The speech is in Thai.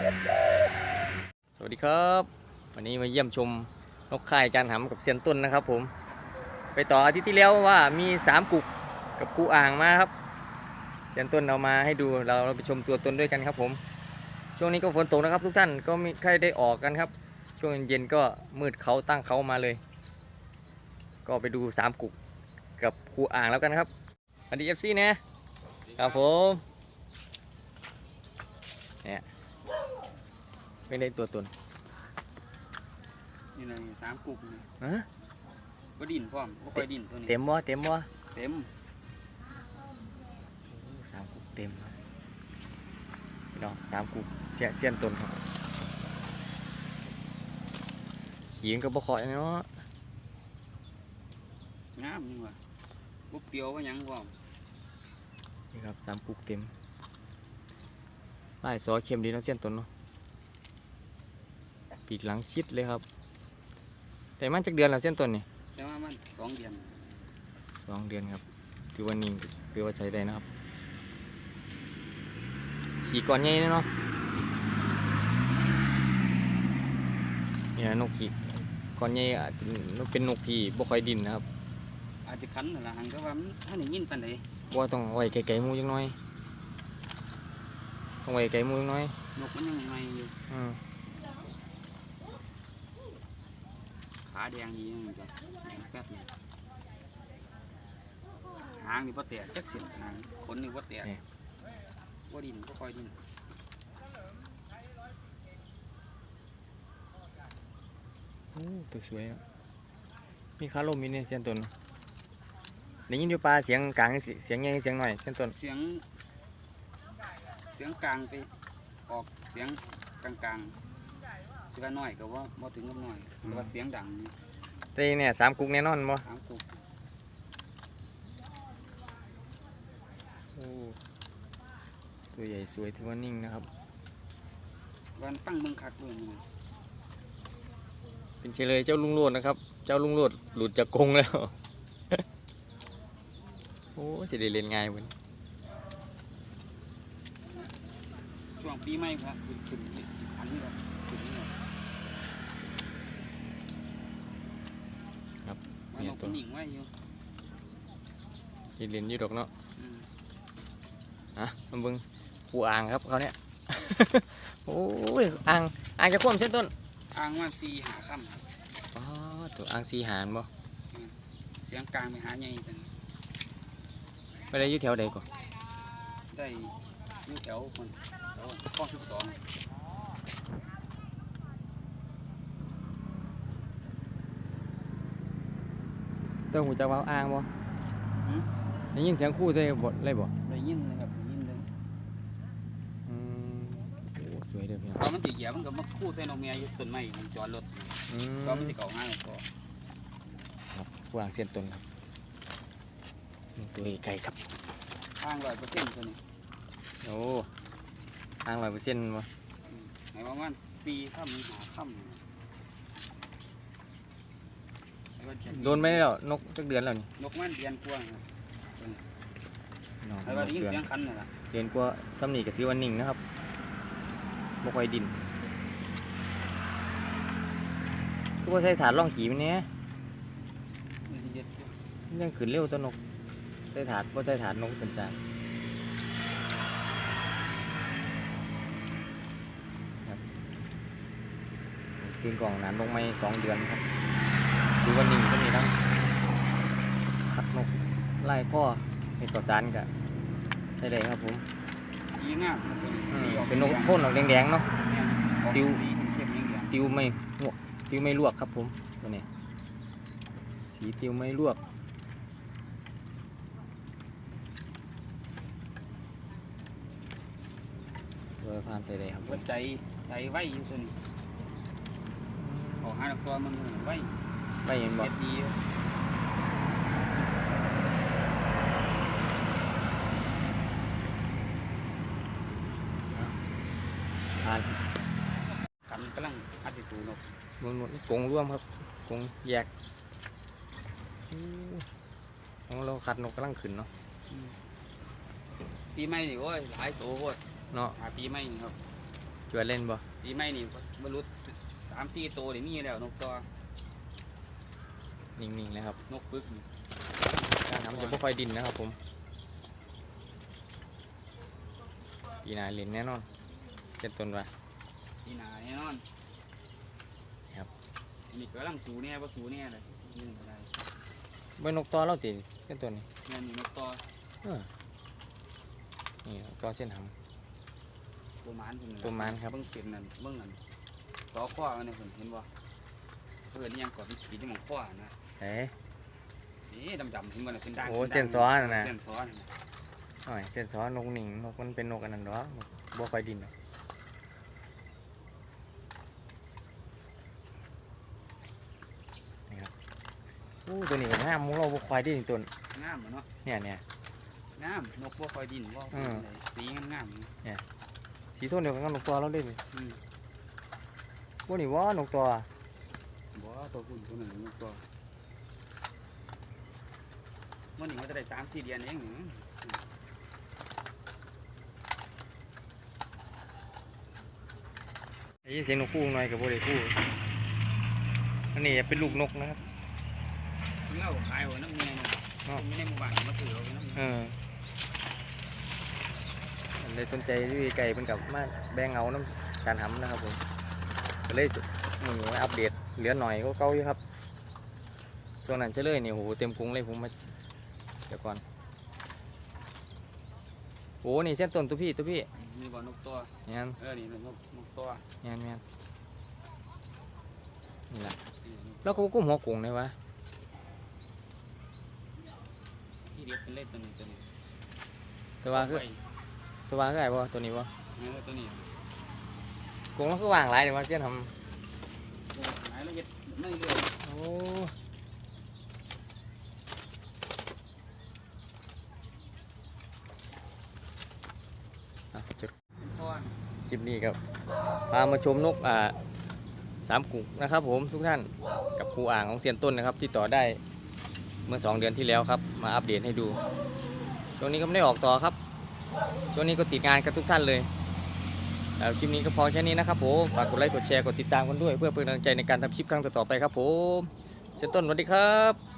สวัสดีครับ วันนี้มาเยี่ยมชมนกข่ายจานหำกับเซียนต้นนะครับผม ไปต่ออาทิตย์ที่แล้วว่ามีสามกุกกับกูอ่างมาครับเซียนต้นเอามาให้ดูเราเราไปชมตัวตนด้วยกันครับผม ช่วงนี้ก็ฝนตกนะครับ ทุกท่านก็ไม่ค่อยได้ออกกันครับ ช่วงเย็นก็มืดเขาตั้งเขามาเลย ก็ไปดูสามกุกกับกูอ่างแล้วกันครับสวัสดีเอฟซีนะครับผมเนี่ย เป็นได้ตัวตนนี่เลยสามกุกนี่ฮะบ่ดินพร้อมบ่ค่อยดินตัวนี้ เต็มบ่เต็มบ่เต็มสามกุกเต็มครับพี่น้องสามกุกเสียเสียนตนครับหินก็บ่คอยเนาะงามนี่ว่ะบ่เปรียวว่าหยังพร้อมนี่ครับสามกุกเต็มลายซอเข้มดีเนาะเสียนตนเนาะ ปีกหลังชิดเลยครับแต่มันจากเดือนแล้วเสียนตนนี่แต่ว่ามันสองเดือนสองเดือนครับถือว่านิ่งถือว่าใช้ได้นะครับ ขี่ก่อนใหญ่เนาะนี่นะนกขี่ก่อนใหญ่อาจจะนกเป็นนกที่บ่ค่อยดินนะครับ อาจจะคันนั่นล่ะหังแต่ว่ามันถ้าได้ยินปานใดว่าต้องไว้ไกลๆหมูจังน้อยต้องไว้ไกลหมูจังน้อยนกมันยังใหม่อยู่ อืม ขาแดงดีนี่จ้ะแดงแป๊ดนี่หางนี่บ่แตกจักเส้นหางขนนี่บ่แตกบ่ดินบ่ค่อยดินโอ้ตัวสวยเนาะมีคาลมมีเนี่ยเสียนต้นได้ยินอยู่ปลาเสียงกลางเสีเสียงใหญ่เสียงหน่อยเสียนต้นเสียง เสียงกลางไปออกเสียงกลางๆคือ ว่าน้อยก็ว่าบ่ถึงกับน้อยแต่ว่าเสียงดังนี่แต่เนี่ยสามกุกแน่นอนบ่สามกุกโอ้ตัวใหญ่สวยถือว่านิ่งนะครับ วันตั้งเบิ่งคักเบิ่งนี่เป็นเฉลยเจ้าลุงโลดนะครับ เจ้าลุงโลดหลุดจากกรงแล้ว โอ้สิได้เล่นง่ายเว้ยช่วงปีใหม่ครับขึ้นขึ้นอันนี้ครับขึ้นนี่ครับ มันเอาคนหญิงไว้อยู่สิเล่นอยู่ดอกเนาะอืมอะมาเบิ่งปูอ่างครับเขาเนี่ยโอ้ยอ่างอ่างจะคว่ำเส้นต้นอ้างว่าสี่หาค่ำครับอ๋อตัวอ่างสีหานบ่เสียงกลางไปหาใหญ่จังไปได้อยู่แถวใดก่อนได้อยู่แถวคนแถวข้อสิบสอง เจ้าหูจักว่าอ่างบ่ได้ยินเสียงคู่ใส่บทเลยบ่ได้ยินเลยครับได้ยินเลยอืมโอ้สวยเด้อพี่น้ตอองนมันติเหยียบมันก็มาคู่ใส่นกเมียอยู่ต้นไม้มันจอดรถอืมก็มันสิเก่าง่ายก็ครับปูอ่างเส้นต้นครับตัวไก่ครับ อ้างร้อยเปอร์เซ็นต์ตัวนี้โอ้อ่างร้อยเปอร์เซ็นต์บ่ หมายความว่าสี่ค่ำหรือหาค่ำแล้ วก็จะโดนไปแล้วนกจักเดือนแล้วนี่นกมันเดือนกว่าครับน้องแล้วก็ได้ยินเดือนเสียงคันนั่นแหละเดือนกว่าซ้ำนี่ก็ถือว่านิ่งนะครับบ่ค่อยดินทุกคนใส่ถาดร่องขี่มันเนี้ยมันสิเด็ดอยู่ยังขึ้นเร็วตัวนกใส่ถาดบ่ใส่ถาดนกเป็นสายครับตื่นกล่องนานลงไม่สองเดือนครับ ดูว่านิ่งก็มีทั้งคัดนกไล่ข้อในต่อสารกับใช่เลยครับผมสีงามครับตัวนี้อืมสีออกเป็นนกพ่นออกแดงๆเนาะเนี่ยออกติวสีเข้มๆอย่างเดียวติวไม่ลวกติวไม่ลวกครับผมตัวนี้สีติวไม่ลวกโดยผ่านใส่ได้ครับผหัวมใจใจไว้อยู่ตัวนี้ออกหาดอกตัวมันไว้ ไม่เห็นบอกดีอ่านขันกำลังอัดสิสูนกมืองนวดนี่กงร่วมครับกงแยกอู้ของเราขัดนกกำลังขึ้นเนาะปีใหม่นี่โอ้ยหลายตัวโพดเนาะหาปีใหม่นี่ครับจวดเล่นบ่ปีใหม่นี่บรรลุสามสี่ตัวนี่มีแล้วนกตัว นิ่งๆนะครับนกฝึกนี่การทำจะไม่ค่อยดินนะครับผมปีหนาเล่นแน่นอนเจ็ดต้นว่ะปีหนาแน่นอนครับอันนี่กำลังสูแน่บ่สูแน่เลยนี่ก็ได้เบิ้นนกต่อเราตีเจ็ดต้นนี่แม่นี่นกตัวเออนี่นกต่อเส้นทตัวมานเพิ่นนั่นตัวม้านครับเบิ่งเส้นนั่นเบิ่งนั่นสอข้อมันนี่เพิ่นเห็นบ่ เพิ่นยังกอดปีที่หมองข้อนะำเอ๊ะนี่ดำๆเห็นบ่น่ะเป็นด่างโอ้ป็ด่างเส้นซ้อนน่ะนะเส้นซ้อนน่ะหน่อยเส้นซ้อนนกหนิงนกมันเป็นนกอันนั้นดอกนกบ่ค่อยดินหรอกนี่ครับอู้ตัวนี้ก็งามมุงเราบ่ค่อยดินตัวนี้งามอะเนาะเนี่ยเนี่ยงามนกบ่ค่อยดินบ่อืมสีงามๆนี่สีโทนเดียวกันกับนกตัวเราเล่นอืมว่านี่ว่านกตัวบ่ ตัวคุณตัวหนึงนกตัวมันนี่มันจะได้สามสี่เดือนเองนี่ได้ยินเสียงนกคู่หน่อยกับโบเดคู่อันนี้จะเป็นลูกนกนะครับถึงเราขายเอาน้ำเมียเนี่ยอ้าวผมไม่ได้หมู่บ้านมาถือเอาไปน้ำเมียเอออันเลยสนใจที่ไก่เป็นกับมาแบ่งเอาน้ำการทำนะครับผมก็เลยมั นมาอัปเดตเหลือหน่อยก็เก่าอยู่ครับส่วนนั้นเฉลยนี่โหเต็มกรุงเลยผมมาเดี๋ยวก่อนโอ้นี่เส้นต้นตัวพี่ตัวพี่มีบ่อนกตัวงั้นเออนี่นกนกตัวงั้นงั้นนี่แหละนี่นกแล้วก็กุ้มหัวกุ้งเลยวะที่เดียวเป็นเล่ตัวนี้ตัวนี้ตัวว่าคือไว้ตัวว่าคือไอ้บ่ตัวนี้บ่เออตัวนี้กุ้งมันคือวางหลายเดี๋ยวมาเส้นทหายแล้วเฮ็ด ไม่เรื่อยำโอ้จุดคลิปนี้ครับพามาชมนกอ่าสามกุกนะครับผมทุกท่านกับครูอ่างของเซียนต้นนะครับ ที่ต่อได้เมื่อสองเดือนที่แล้วครับ มาอัปเดตให้ดู ช่วงนี้ก็ไม่ได้ออกต่อครับ ช่วงนี้ก็ติดงานกับทุกท่านเลย แล้วคลิปนี้ก็พอแค่นี้นะครับผมฝากกดไลค์กดแชร์กดติดตามกันด้วย เพื่อเป็นกำลังใจในการทำคลิปครั้งต่อๆไปครับผมเซตนต้นสวัสดีครับ